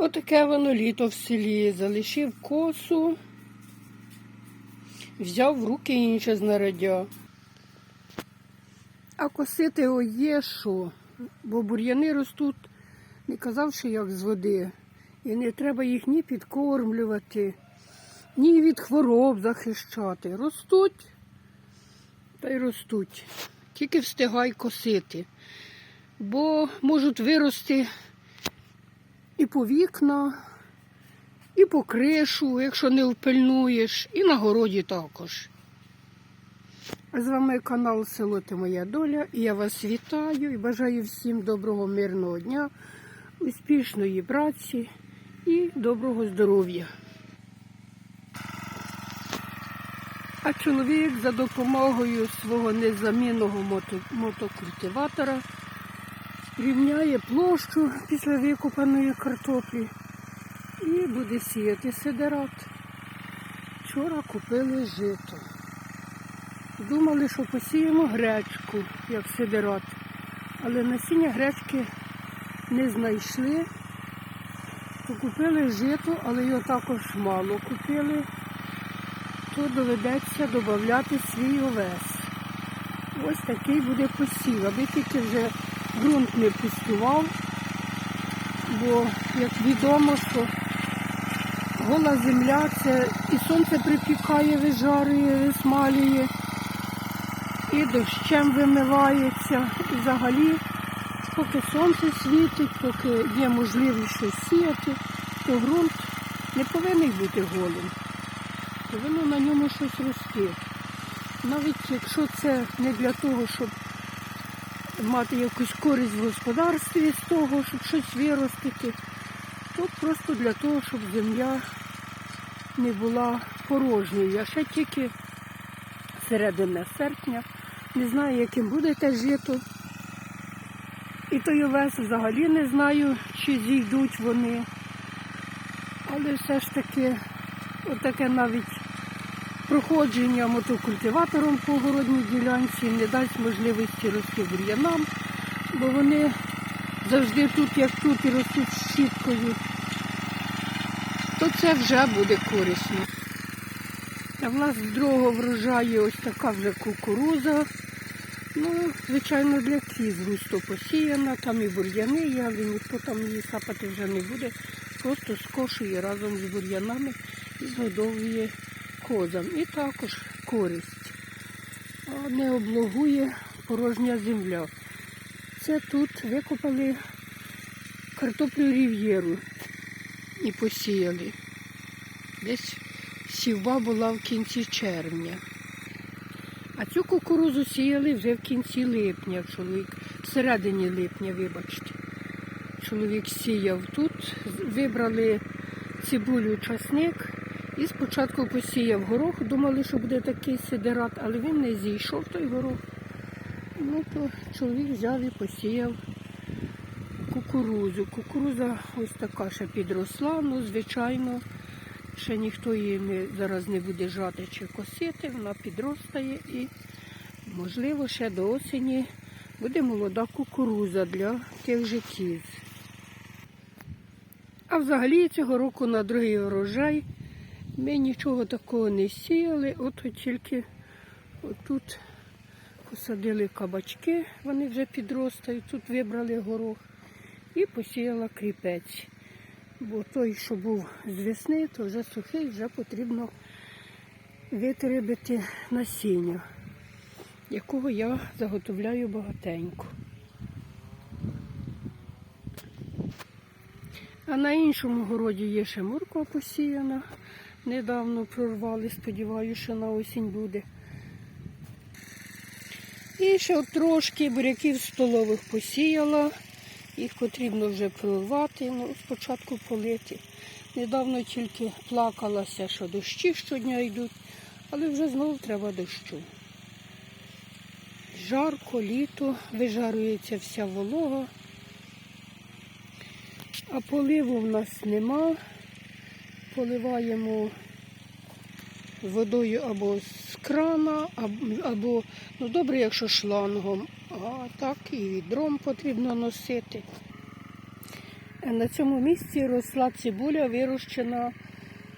Отаке воно літо в селі. Залишив косу, взяв в руки інше знаряддя. А косити о є що, бо бур'яни ростуть, не казавши, як з води. І не треба їх ні підкормлювати, ні від хвороб захищати. Ростуть та й ростуть. Тільки встигай косити, бо можуть вирости і по вікна, і по кришу, якщо не впильнуєш, і на городі також. З вами канал Село Ти Моя Доля. І я вас вітаю і бажаю всім доброго мирного дня, успішної праці і доброго здоров'я. А чоловік за допомогою свого незамінного мото- мотокультиватора рівняє площу після викопаної картоплі і буде сіяти сидерат. Вчора купили жито. Думали, що посіємо гречку, як сидерат. Але насіння гречки не знайшли. То купили жито, але його також мало купили, то доведеться додати свій овес. Ось такий буде посів, аби тільки вже ґрунт не пустував, бо, як відомо, що гола земля це і сонце припікає, вижарює, висмалює, і дощем вимивається. І взагалі, поки сонце світить, поки є можливість щось сіяти, то ґрунт не повинен бути голим. Повинно на ньому щось рости. Навіть якщо це не для того, щоб мати якусь користь в господарстві з того, щоб щось виростити, то просто для того, щоб земля не була порожньою. А ще тільки середина серпня. Не знаю, яким буде те жито. І той овес взагалі не знаю, чи зійдуть вони. Але все ж таки, отаке навіть проходження мотокультиватором по городній ділянці не дасть можливості рости бур'янам, бо вони завжди тут, як тут, і ростуть щіткою, то це вже буде корисно. А в нас з другого врожаю ось така вже кукуруза. Ну, звичайно, для кіз густо посіяна, там і бур'яни є, ніхто там її сапати вже не буде. Просто скошує разом з бур'янами і згодовує козам. І також користь. Не облогує порожня земля. Це тут викопали картоплю рів'єру і посіяли. Десь сівба була в кінці червня. А цю кукурузу сіяли вже в кінці липня, чоловік, в середині липня, вибачте. Чоловік сіяв тут, вибрали цибулю часник і спочатку посіяв горох, думали, що буде такий сидерат, але він не зійшов той горох. Ну то чоловік взяв і посіяв кукурузу. Кукуруза ось така ще підросла, ну звичайно, ще ніхто її не, зараз не буде жати чи косити, вона підростає і, можливо, ще до осені буде молода кукуруза для тих кіз. А взагалі цього року на другий урожай ми нічого такого не сіяли, от тільки отут посадили кабачки, вони вже підростають, тут вибрали горох і посіяла кріпець. Бо той, що був з весни, то вже сухий, вже потрібно витребити насіння, якого я заготовляю багатенько. А на іншому городі є ще морква посіяна. Недавно прорвали, сподіваюся, що на осінь буде. І ще трошки буряків столових посіяла. Їх потрібно вже прорвати, ну, спочатку полити. Недавно тільки плакалася, що дощі щодня йдуть, але вже знову треба дощу. Жарко, літо, вижарюється вся волога, а поливу в нас нема. Поливаємо водою або з крана, або, ну добре, якщо шлангом, а так і відром потрібно носити. На цьому місці росла цибуля, вирощена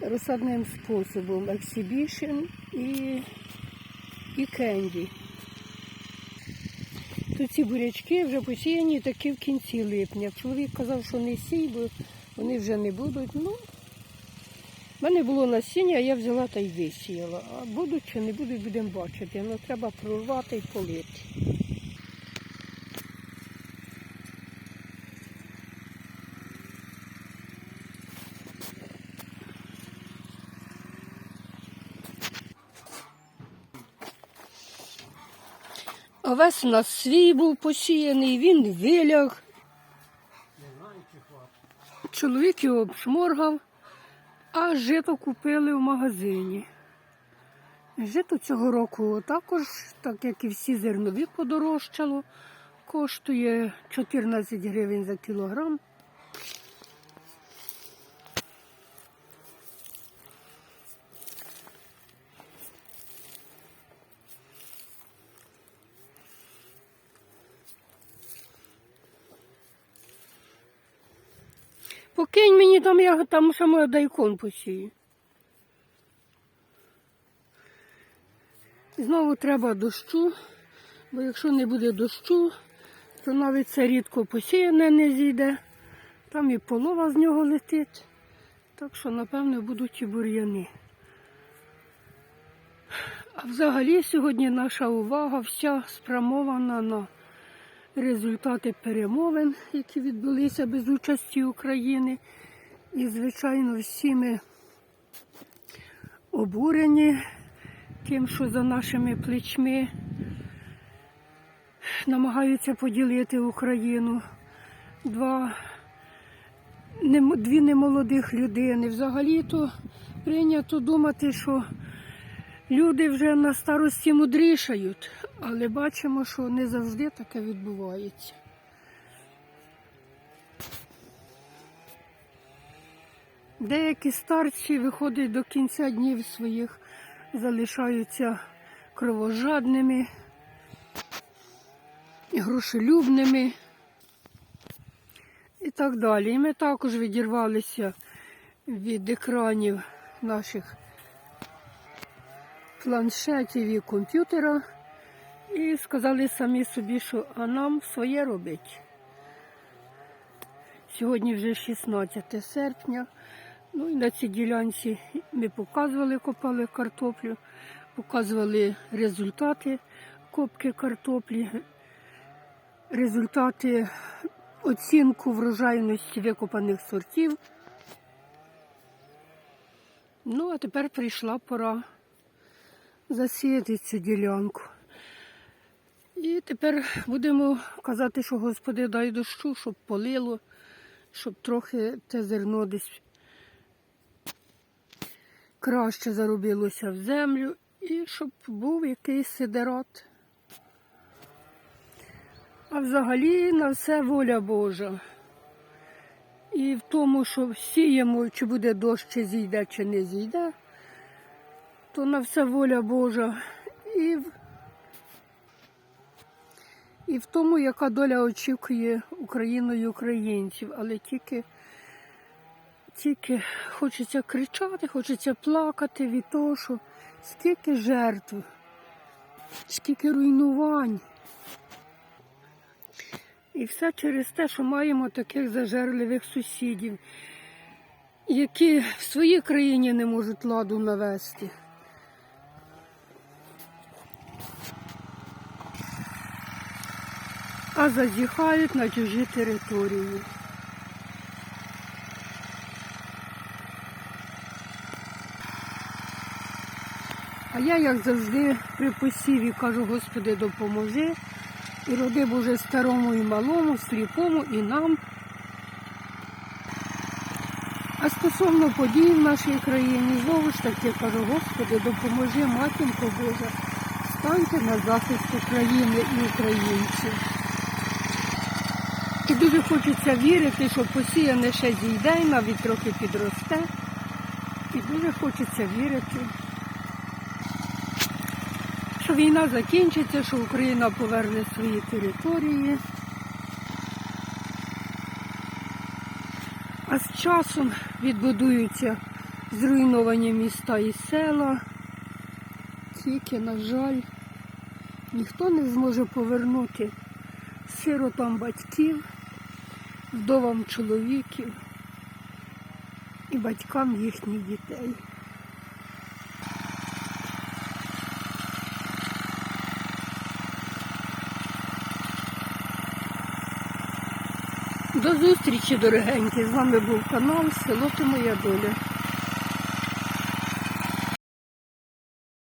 розсадним способом Exhibition і, і кенді. Тут ці бурячки вже посіяні такі в кінці липня. Чоловік казав, що не сій, бо вони вже не будуть. Ну, в мене було насіння, я взяла та й висіяла. А будуть чи не будуть, будемо бачити. Ну, треба прорвати і полити. А весь у нас свій був посіяний, він виляг. Чоловік його обшморгав, а жито купили в магазині. Жито цього року також, так як і всі зернові подорожчало, коштує 14 гривень за кілограм. Там, я там саме дайкон посію. Знову треба дощу, бо якщо не буде дощу, то навіть це рідко посіяне не зійде. Там і полова з нього летить. Так що, напевно, будуть і бур'яни. А взагалі сьогодні наша увага вся спрямована на результати перемовин, які відбулися без участі України. І, звичайно, всі ми обурені тим, що за нашими плечми намагаються поділити Україну. Два, дві немолодих людини. Взагалі-то прийнято думати, що люди вже на старості мудрішають, але бачимо, що не завжди таке відбувається. Деякі старці виходять до кінця днів своїх, залишаються кровожадними, грошелюбними і так далі. І ми також відірвалися від екранів наших планшетів і комп'ютера і сказали самі собі, що а нам своє робить. Сьогодні вже 16 серпня. Ну і на цій ділянці ми показували, копали картоплю, показували результати копки картоплі, результати оцінку врожайності викопаних сортів. Ну, а тепер прийшла пора засіяти цю ділянку. І тепер будемо казати, що Господи дай дощу, щоб полило, щоб трохи те зерно десь краще заробилося в землю і щоб був якийсь сидерат. А взагалі на все воля Божа. І в тому, що сіємо, чи буде дощ, чи зійде, чи не зійде, то на все воля Божа. І в, і в тому, яка доля очікує Україну і українців, але тільки, тільки хочеться кричати, хочеться плакати від того, що скільки жертв, скільки руйнувань. І все через те, що маємо таких зажерливих сусідів, які в своїй країні не можуть ладу навести. А зазіхають на чужі території. А я, як завжди, при посіві кажу, Господи, допоможи. І роди Боже старому і малому, сліпому і нам. А стосовно подій в нашій країні, знову ж таки кажу, Господи, допоможи, матінко Божа, станьте на захист України і українців. І дуже хочеться вірити, що посіяне ще зійде, і навіть трохи підросте. І дуже хочеться вірити, що війна закінчиться, що Україна поверне свої території. А з часом відбудуються зруйновані міста і села. Тільки, на жаль, ніхто не зможе повернути сиротам батьків, вдовам чоловіків і батькам їхніх дітей. До зустрічі, дорогенькі! З вами був канал Село Ти Моя Доля.